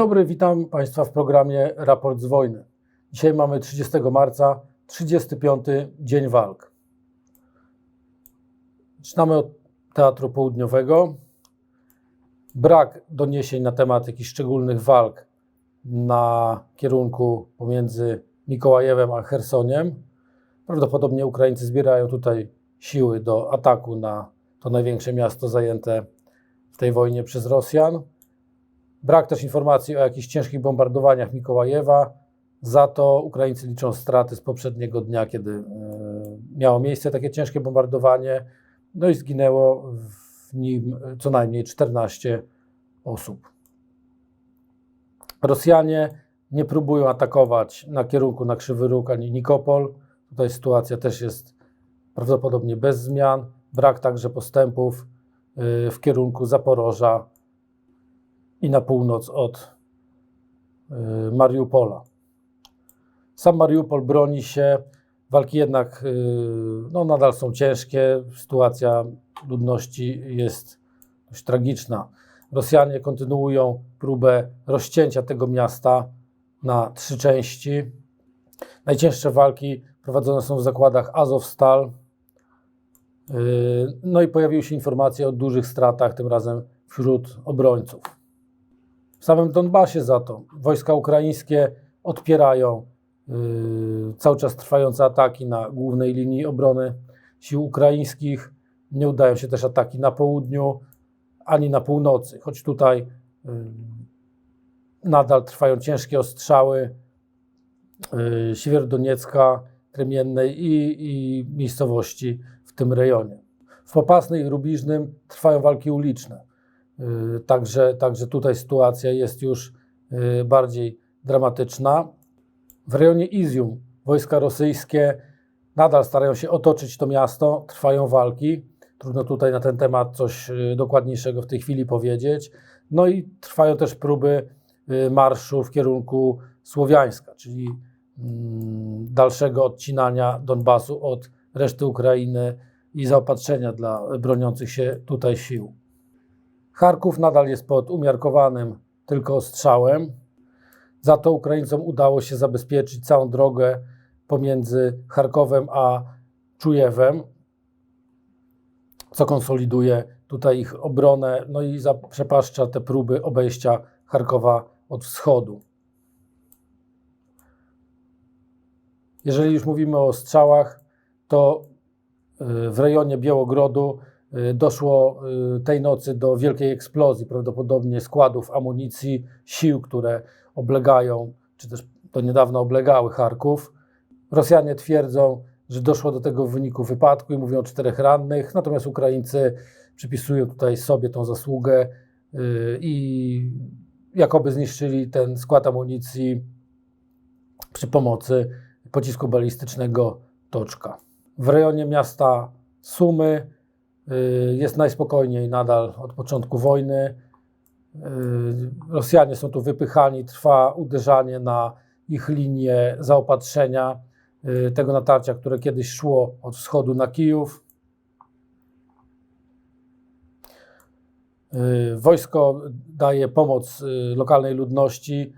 dobry, witam Państwa w programie Raport z Wojny. Dzisiaj mamy 30 marca, 35 dzień walk. Zaczynamy od Teatru Południowego. Brak doniesień na temat jakichś szczególnych walk na kierunku pomiędzy Mikołajewem a Chersoniem. Prawdopodobnie Ukraińcy zbierają tutaj siły do ataku na to największe miasto zajęte w tej wojnie przez Rosjan. Brak też informacji o jakichś ciężkich bombardowaniach Mikołajewa. Za to Ukraińcy liczą straty z poprzedniego dnia, kiedy e, miało miejsce takie ciężkie bombardowanie. No i zginęło w nim co najmniej 14 osób. Rosjanie nie próbują atakować na kierunku na Krzywy Róg ani Nikopol. Tutaj sytuacja też jest prawdopodobnie bez zmian. Brak także postępów y, w kierunku Zaporoża i na północ od y, Mariupola. Sam Mariupol broni się. Walki jednak y, no, nadal są ciężkie. Sytuacja ludności jest dość tragiczna. Rosjanie kontynuują próbę rozcięcia tego miasta na trzy części. Najcięższe walki prowadzone są w zakładach Azovstal. Yy, No i pojawiły się informacje o dużych stratach, tym razem wśród obrońców. W samym Donbasie za to wojska ukraińskie odpierają yy, cały czas trwające ataki na głównej linii obrony sił ukraińskich. Nie udają się też ataki na południu ani na północy, choć tutaj yy, nadal trwają ciężkie ostrzały yy, Siewierodoniecka, Kremiennej i, i miejscowości w tym rejonie. W Popasnej i Rubiżnym trwają walki uliczne. Yy, Także, także tutaj sytuacja jest już yy, bardziej dramatyczna. W rejonie Izium wojska rosyjskie nadal starają się otoczyć to miasto, trwają walki. Trudno tutaj na ten temat coś yy, dokładniejszego w tej chwili powiedzieć. No i trwają też próby marszu w kierunku Słowiańska, czyli mm, dalszego odcinania Donbasu od reszty Ukrainy i zaopatrzenia dla broniących się tutaj sił. Charków nadal jest pod umiarkowanym tylko ostrzałem. Za to Ukraińcom udało się zabezpieczyć całą drogę pomiędzy Charkowem a Czujewem, co konsoliduje tutaj ich obronę, no i zaprzepaszcza te próby obejścia Charkowa od wschodu. Jeżeli już mówimy o strzałach, to y, w rejonie Białogrodu doszło y, tej nocy do wielkiej eksplozji, prawdopodobnie składów amunicji sił, które oblegają, czy też do niedawna oblegały Charków. Rosjanie twierdzą, że doszło do tego w wyniku wypadku i mówią o czterech rannych, natomiast Ukraińcy przypisują tutaj sobie tą zasługę i jakoby zniszczyli ten skład amunicji przy pomocy pocisku balistycznego Toczka. W rejonie miasta Sumy y, jest najspokojniej nadal od początku wojny. Y, Rosjanie są tu wypychani, trwa uderzanie na ich linię zaopatrzenia y, tego natarcia, które kiedyś szło od wschodu na Kijów. Wojsko daje pomoc lokalnej ludności,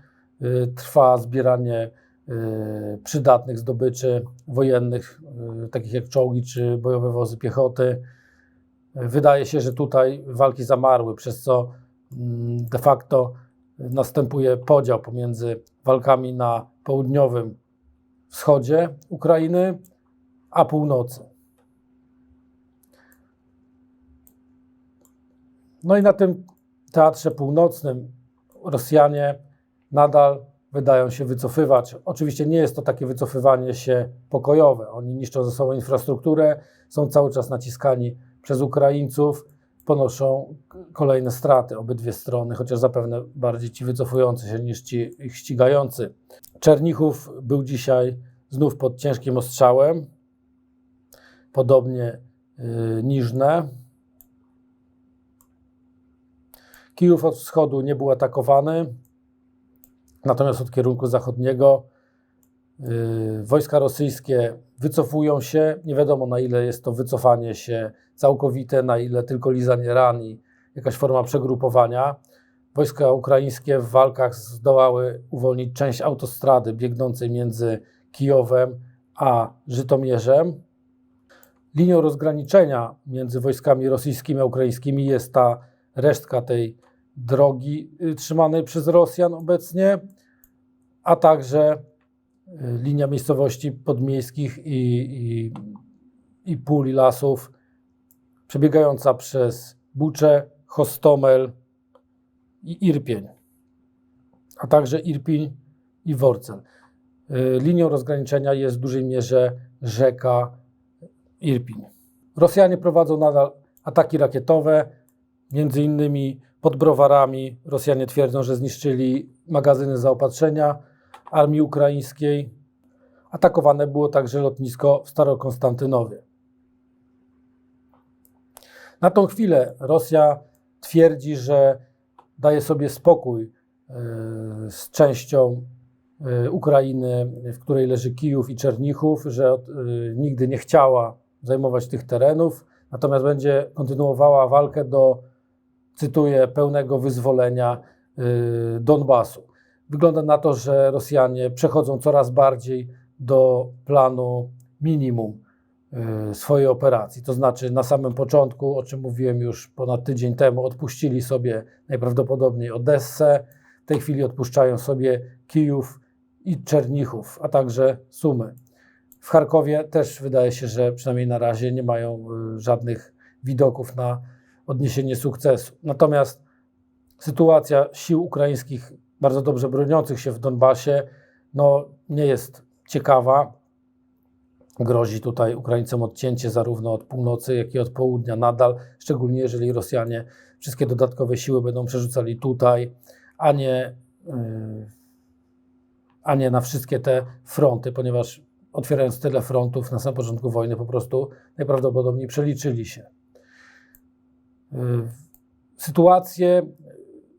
trwa zbieranie y, przydatnych zdobyczy wojennych, y, takich jak czołgi czy bojowe wozy piechoty. Wydaje się, że tutaj walki zamarły, przez co mm, de facto następuje podział pomiędzy walkami na południowym wschodzie Ukrainy a północy. No i na tym teatrze północnym Rosjanie nadal wydają się wycofywać. Oczywiście nie jest to takie wycofywanie się pokojowe. Oni niszczą ze sobą infrastrukturę, są cały czas naciskani przez Ukraińców, ponoszą kolejne straty obydwie strony, chociaż zapewne bardziej ci wycofujący się niż ci ich ścigający. Czernichów był dzisiaj znów pod ciężkim ostrzałem, podobnie yy, Niżne. Kijów od wschodu nie był atakowany, natomiast od kierunku zachodniego wojska rosyjskie wycofują się. Nie wiadomo na ile jest to wycofanie się całkowite, na ile tylko lizanie ran i jakaś forma przegrupowania. wojska ukraińskie w walkach zdołały uwolnić część autostrady biegnącej między Kijowem a Żytomierzem. Linią rozgraniczenia między wojskami rosyjskimi a ukraińskimi jest ta resztka tej drogi y, trzymanej przez Rosjan obecnie, a także y, linia miejscowości podmiejskich i, i, i pól i lasów przebiegająca przez Bucze, Hostomel i Irpień, a także Irpiń i Worcel. Y, Linią rozgraniczenia jest w dużej mierze rzeka Irpiń. Rosjanie prowadzą nadal ataki rakietowe, między innymi pod browarami. Rosjanie twierdzą, że zniszczyli magazyny zaopatrzenia armii ukraińskiej. Atakowane było także lotnisko w Starokonstantynowie. Na tą chwilę Rosja twierdzi, że daje sobie spokój e, z częścią e, Ukrainy, w której leży Kijów i Czernichów, że e, nigdy nie chciała zajmować tych terenów, natomiast będzie kontynuowała walkę do, cytuję, pełnego wyzwolenia Donbasu. Wygląda na to, że Rosjanie przechodzą coraz bardziej do planu minimum swojej operacji. To znaczy, na samym początku, o czym mówiłem już ponad tydzień temu, odpuścili sobie najprawdopodobniej Odessę. W tej chwili odpuszczają sobie Kijów i Czernichów, a także Sumy. W Charkowie też wydaje się, że przynajmniej na razie nie mają y, żadnych widoków na odniesienie sukcesu. Natomiast sytuacja sił ukraińskich bardzo dobrze broniących się w Donbasie no, nie jest ciekawa. Grozi tutaj Ukraińcom odcięcie zarówno od północy, jak i od południa nadal, szczególnie jeżeli Rosjanie wszystkie dodatkowe siły będą przerzucali tutaj, a nie, yy, a nie na wszystkie te fronty, ponieważ otwierając tyle frontów na samym początku wojny, po prostu najprawdopodobniej przeliczyli się. Yy, sytuację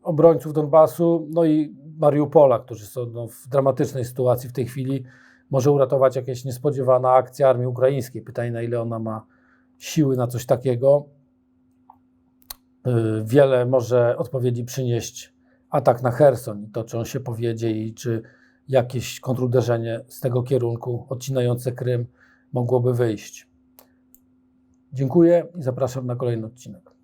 obrońców Donbasu, no i Mariupola, którzy są no, w dramatycznej sytuacji w tej chwili, może uratować jakaś niespodziewana akcja armii ukraińskiej. Pytanie, na ile ona ma siły na coś takiego. Yy, wiele może odpowiedzi przynieść atak na Herson i to, czy on się powiedzie i czy jakieś kontruderzenie z tego kierunku odcinające Krym mogłoby wyjść. Dziękuję i zapraszam na kolejny odcinek.